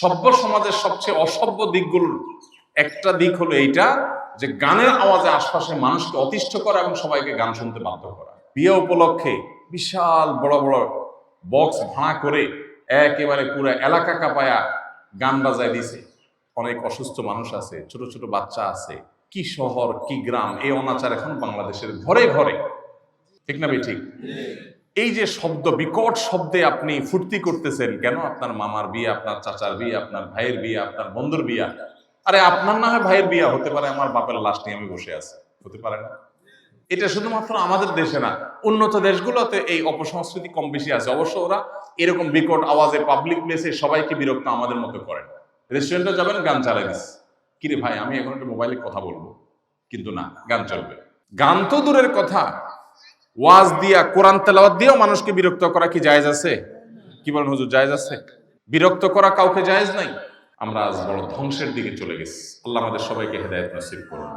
সভ্য সমাজের সবচেয়ে অসভ্য দিকগুলোর একটা দিক হলো এইটা, যে গানের আওয়াজে আশপাশে মানুষকে অতিষ্ঠ করা এবং সবাইকে গান শুনতে বাধ্য করা। বিয়ে উপলক্ষে বিশাল বড় বড় বক্স ভাড়া করে একেবারে পুরো এলাকা কাপায়া গান বাজায় দিছে। অনেক অসুস্থ মানুষ আছে, ছোট ছোট বাচ্চা আছে, কি শহর, কি গ্রাম, এই অনাচার এখন বাংলাদেশের ঘরে ঘরে। ঠিক না বে ঠিক? এই যে শব্দ, বিকট শব্দে আপনি ফুর্তি করতেছেন, কেন আপনার মামার বিয়ে, আপনার চাচার বিয়ে, আপনার ভাইয়ের বিয়ে, আপনার বন্ধুর বিয়া? আরে আপনার না হয় ভাইয়ের বিয়া, হতে পারে আমার বাপের লাশ নিয়ে আমি বসে আছি, হতে পারে না। এটা শুধুমাত্র আমাদের দেশে না, উন্নত দেশগুলোতে এই অপসংস্কৃতি কম বেশি আছে। অবশ্য ওরা এরকম বিকট আওয়াজে পাবলিক প্লেসে সবাইকে বিরক্ত আমাদের মতো করে। রেস্টুরেন্টে যাবেন, গান চালাই দিস। কিরে ভাই, আমি এখন একটা মোবাইলে কথা বলব। কিন্তু না, গান চলবে। গান তো দূরের কথা। ওয়াজ দিয়া কোরআন তেলাওয়াত দিয়েও মানুষকে বিরক্ত করা কি জায়েজ আছে? কি বলেন হুজুর, জায়েজ আছে? বিরক্ত করা কাউকে জায়েজ নাই? আমরা আজ বড় ধ্বংসের দিকে চলে গেছি। আল্লাহ আমাদের সবাইকে হেদায়ত নসিব করুন।